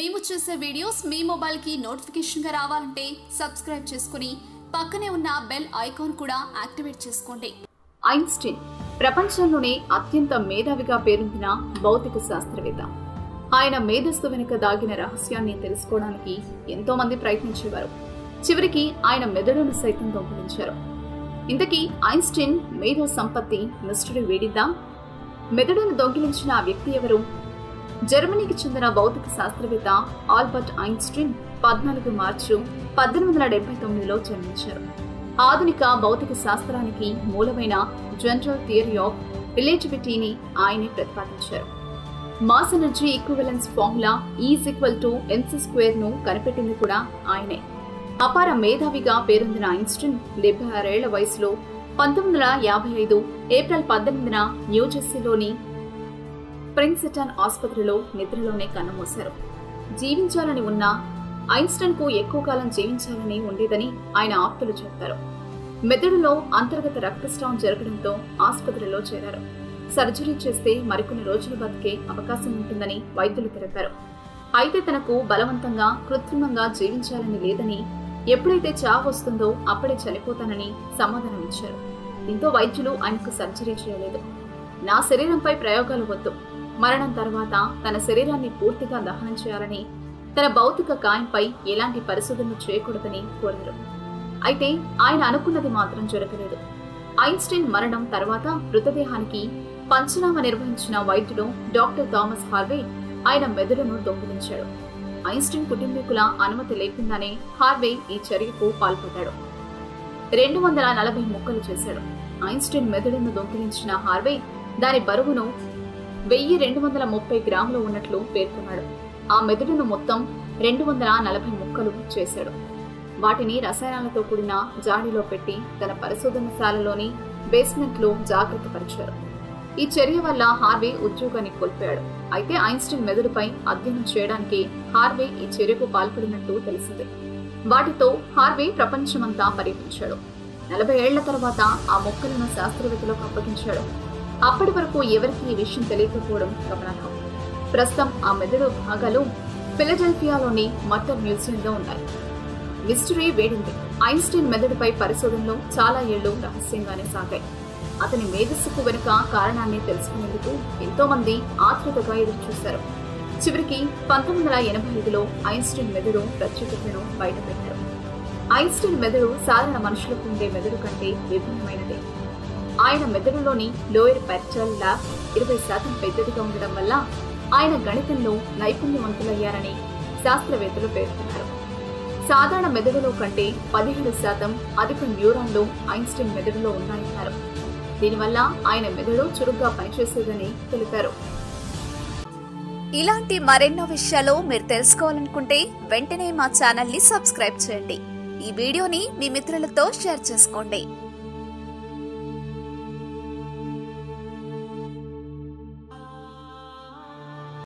మేము చేసే వీడియోస్ మీ మొబైల్కి నోటిఫికేషన్గా రావాలంటే సబ్స్క్రైబ్ చేసుకుని పక్కనే ఉన్న బెల్ ఐకాన్ కూడా యాక్టివేట్ చేసుకోండి. ఐన్స్టీన్ ప్రపంచంలోనే అత్యంత మేధావిగా పేరొందిన భౌతిక శాస్త్రవేత్త. ఆయన మేధస్సు వెనుక దాగిన రహస్యాన్ని తెలుసుకోవడానికి ఎంతో మంది ప్రయత్నించేవారు. చివరికి ఆయన మెదడును సైతం దొంగిలించారు. ఇంతకీ ఐన్స్టీన్ మేధో సంపత్తి మిస్టరీ వేడిద్దా మెదడును దొంగిలించిన ఆ వ్యక్తి ఎవరు? జర్మనీకి చెందిన భౌతిక శాస్త్రవేత్త ఆల్బర్ట్ ఐన్స్టీన్ పద్నాలుగు మార్చు పద్దెనిమిది వందల డెబ్బై తొమ్మిదిలో జన్మించారు. ఆధునిక భౌతిక శాస్త్రానికి మూలమైన జనరల్ థియరీ ఆఫ్ రిలేటివిటీని ఆయనే ప్రతిపాదించారు. Mass energy equivalence formula is equal to MC స్క్వేర్ను కనిపెట్టింది కూడా ఆయనే. అపార మేధావిగా పేరొందిన ఐన్స్టీన్ డెబ్బై ఆరేళ్ళ వయసులో పంతొమ్మిది వందల యాభై ఐదు ఏప్రిల్ పద్దెనిమిదిన న్యూజెర్సీలోని ప్రిన్సెటన్ ఆసుపత్రిలో నిద్రలోనే కన్నుమూశారు. జీవించాలని ఉన్నా ఐన్స్టన్కు ఎక్కువ కాలం జీవించాలని ఉండేదని ఆయన ఆప్తులు చెప్పారు. మెదడులో అంతర్గత రక్తస్రావం జరగడంతో ఆసుపత్రిలో చేరారు. సర్జరీ చేస్తే మరికొన్ని రోజులు బతికే అవకాశం ఉంటుందని వైద్యులు తెలిపారు. అయితే తనకు బలవంతంగా కృత్రిమంగా జీవించాలని లేదని ఎప్పుడైతే చావు వస్తుందో అప్పుడే చనిపోతానని సమాధానం ఇచ్చారు దీంతో వైద్యులు ఆయనకు సర్జరీ చేయలేదు. నా శరీరంపై ప్రయోగాలు వద్దు. మరణం తర్వాత తన శరీరాన్ని పూర్తిగా దహనం చేయాలని తన భౌతిక కాయంపై ఎలాంటి పరిశోధనలు చేయకూడదని కోరారు. అయితే ఆయన అనుకున్నది మాత్రం జరగలేదు. ఐన్స్టీన్ మరణం తర్వాత మృతదేహానికి పంచనామా నిర్వహించిన వైద్యుడు డాక్టర్ థామస్ హార్వే ఆయన మెదడును దొంగిలించాడు. ఐన్స్టీన్ కుటుంబీకుల అనుమతి లేకుండానే హార్వే ఈ చర్యకు పాల్పడ్డాడు. రెండు వందల నలభై ముక్కలు చేశాడు. ఐన్స్టైన్ మెదడును దొంగిలించిన హార్వే దాని బరువును వెయ్యి రెండు వందల ముప్పై గ్రాములు ఉన్నట్లు పేర్కొన్నాడు. ఆ మెదడును మొత్తం రెండు వందల నలభై ముక్కలు చేశాడు. వాటిని రసాయనాలతో కూడిన జాడీలో పెట్టి తన పరిశోధనశాలలోని బేస్మెంట్లో జాగ్రత్త పరిచారు. ఈ చర్య వల్ల హార్వే ఉద్యోగాన్ని కోల్పోయాడు. అయితే ఐన్స్టీన్ మెదడుపై అధ్యయనం చేయడానికి హార్వే ఈ చర్యకు పాల్పడినట్టు తెలిసింది. వాటితో హార్వే ప్రపంచమంతా పర్యటించాడు నలభై ఏళ్ళ తర్వాత ఆ మొక్కలను శాస్త్రవేత్తలకు అప్పగించాడు. అప్పటి వరకు ఎవరికి ఈ విషయం తెలియకపోవడం గమనార్హం. ప్రస్తుతం ఆ మెదడు భాగాలు ఫిలడెల్ఫియాలోని మట్టర్ మ్యూజియంలో ఉన్నాయి. మిస్టరీ వేడింది. ఐన్స్టీన్ మెదడుపై పరిశోధనలు చాలా ఏళ్ళు రహస్యంగానే సాగాయి. అతని మేధస్సుకు వెనుక కారణాన్ని తెలుసుకునేందుకు ఎంతో మంది ఆతృతగా ఎదురుచూశారు. చివరికి పంతొమ్మిది వందల ఎనభై ఐదులో ఐన్స్టీన్ మెదడు ప్రత్యేకతను బయటపెట్టారు. ఐన్స్టీన్ మెదడు సాధారణ మనుషులకు ఉండే మెదడు కంటే విభిన్నమైనది. ఆయన మెదడులోని లోయర్ పెర్చల్ ల్యాబ్ ఇరవై శాతం పెద్దదిగా ఉండడం వల్ల ఆయన గణితంలో నైపుణ్యవంతులయ్యారని శాస్త్రవేత్తలు పేర్కొన్నారు. సాధారణ మెదడులో కంటే పదిహేడు శాతం అధిక న్యూరాన్లు ఐన్స్టీన్ మెదడులో ఉన్నాయన్నారు. దీనివల్ల ఆయన మెదడు చురుగ్గా పనిచేసేదని తెలిపారు. ఇలాంటి మరెన్నో విషయాలు మీరు తెలుసుకోవాలనుకుంటే వెంటనే మా ఛానల్ని సబ్స్క్రైబ్ చేయండి. ఈ వీడియోని మీ మిత్రులతో షేర్ చేసుకోండి.